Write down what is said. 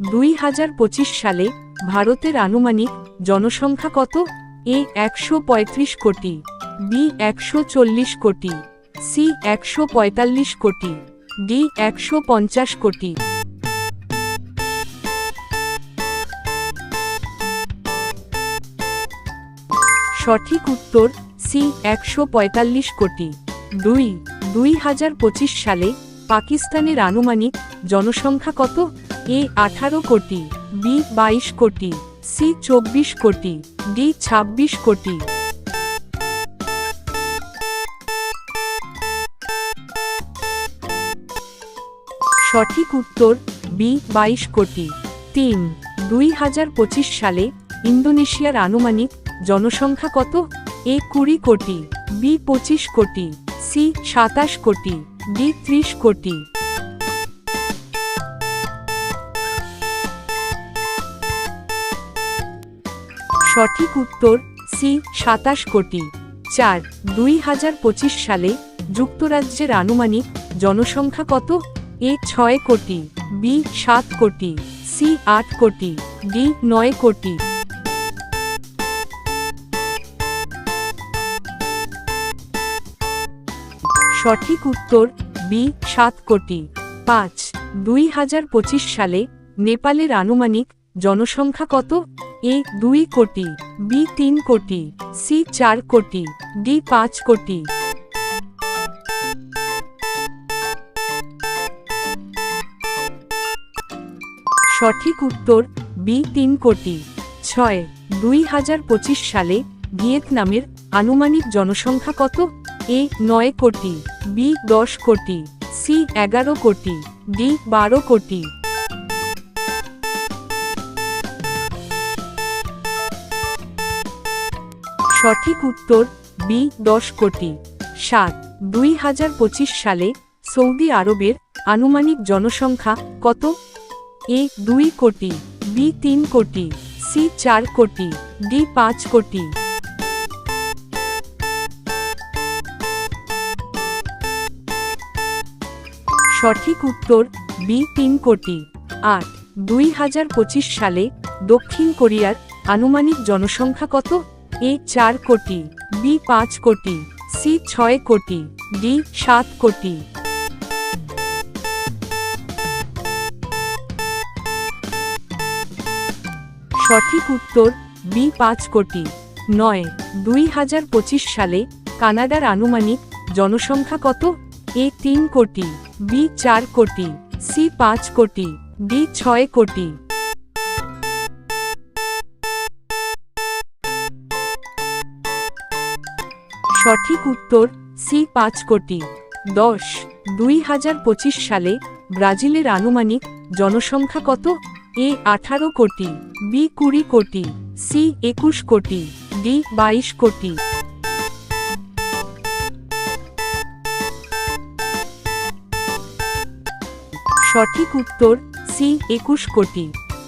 দুই হাজার পঁচিশ সালে ভারতের আনুমানিক জনসংখ্যা কত? এ একশো পঁয়ত্রিশ কোটি, বি একশো চল্লিশ কোটি, সি একশো পঁয়তাল্লিশ কোটি, ডি একশো পঞ্চাশ কোটি। সঠিক উত্তর, সি একশো পঁয়তাল্লিশ কোটি। দুই দুই সালে পাকিস্তানের আনুমানিক জনসংখ্যা কত? এ আঠারো কোটি, বি বাইশ কোটি, সি চব্বিশ কোটি, ডি ছাব্বিশ কোটি। সঠিক উত্তর, বি বাইশ কোটি। তিন, দুই হাজার পঁচিশ সালে ইন্দোনেশিয়ার আনুমানিক জনসংখ্যা কত? এ কুড়ি কোটি, বি পঁচিশ কোটি, সি সাতাশ কোটি। ডি ত্রিশ কোটি। সঠিক উত্তর, সি, সাতাশ কোটি। চার, দুই হাজার পঁচিশ সালে যুক্তরাজ্যের আনুমানিক জনসংখ্যা কত? এ, ছয় কোটি, বি, সাত কোটি, সি, আট কোটি, ডি, নয় কোটি। সঠিক উত্তর বি, সাত কোটি। পাঁচ, দুই হাজার পঁচিশ সালে নেপালের আনুমানিক জনসংখ্যা কত? এ, দুই কোটি। বি, তিন কোটি। সি, চার কোটি। ডি, পাঁচ কোটি। সঠিক উত্তর বি, তিন কোটি। ছয়, দুই হাজার পঁচিশ সালে ভিয়েতনামের আনুমানিক জনসংখ্যা কত? এ নয় কোটি, বি দশ কোটি, সি এগারো কোটি, ডি বারো কোটি। সঠিক উত্তর, বি দশ কোটি, সাত, দুই হাজার পঁচিশ সালে সৌদি আরবের আনুমানিক জনসংখ্যা কত? এ দুই কোটি, বি তিন কোটি, সি চার কোটি, ডি পাঁচ কোটি। সঠিক উত্তর বি তিন কোটি। আট, দুই হাজার পঁচিশ সালে দক্ষিণ কোরিয়ার আনুমানিক জনসংখ্যা কত? এ চার কোটি, বি পাঁচ কোটি, সি ছয় কোটি, ডি সাত কোটি। সঠিক উত্তর বি পাঁচ কোটি। নয়, দুই হাজার পঁচিশ সালে কানাডার আনুমানিক জনসংখ্যা কত? এ তিন কোটি, বি চার কোটি, সি পাঁচ কোটি, ডি ছয় কোটি। সঠিক উত্তর, সি পাঁচ কোটি। দশ, দুই হাজার পঁচিশ সালে ব্রাজিলের আনুমানিক জনসংখ্যা কত? এ আঠারো কোটি, বি কুড়ি কোটি, সি একুশ কোটি, ডি বাইশ কোটি। সঠিক উত্তর সি একুশ কোটি।